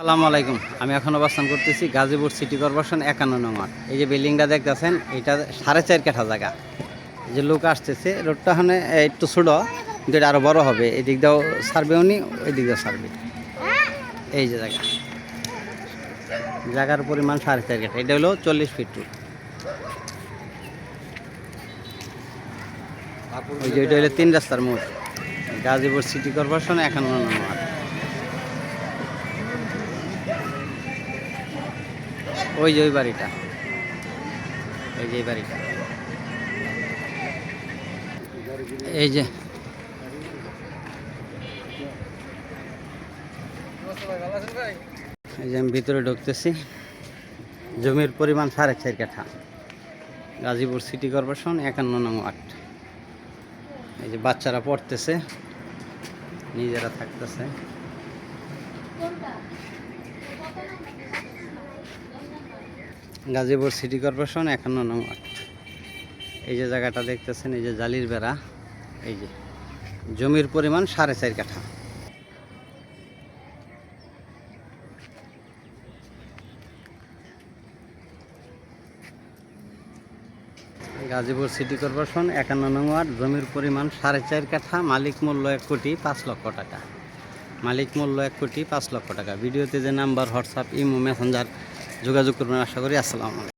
সালামু আলাইকুম। আমি এখন অবস্থান করতেছি গাজীপুর সিটি কর্পোরেশন একান্ন নম্বর। এই যে বিল্ডিংটা দেখতেছেন, এটা সাড়ে চার কাঠা জায়গা। যে লোক আসতেছে, রোডটা ওখানে একটু ছোটো কিন্তু এটা আরও বড় হবে। এই দিক দিয়েও সার্ভে উনি ওই দিক দিয়েও সার্ভে এই যে জায়গা। জায়গার পরিমাণ সাড়ে চার কাঠা। এটা হলো চল্লিশ ফিট টু ওই যে এটা হলো তিন রাস্তার মোড়। গাজীপুর সিটি কর্পোরেশন একান্ন নম্বর। ওই যে ওই বাড়িটা। এই যে বাড়িটা। এই যে। এই যে আমি ভিতরে ঢুকতেছি। জমির পরিমাণ সাড়ে চার কাঠা। গাজীপুর সিটি কর্পোরেশন একান্ন নং আট এই যে বাচ্চারা পড়তেছে। নিজেরা থাকতেছে। গাজীপুর সিটি কর্পোরেশন, একান্ন নং এই যে জায়গাটা দেখতেছেন, এই যে জালির বেড়া, এই যে জমির পরিমাণ সাড়ে চার কাঠা। গাজীপুর সিটি কর্পোরেশন, একান্ন নং ওয়ার্ড, জমির পরিমাণ সাড়ে চার কাঠা, মালিক মূল্য এক কোটি পাঁচ লক্ষ টাকা। মালিক মূল্য এক কোটি পাঁচ লক্ষ টাকা। ভিডিওতে যে নাম্বার, হোয়াটসঅ্যাপ, ইমো, মেসেঞ্জার যোগাযোগ করবেন আশা করি। আসসালামু আলাইকুম।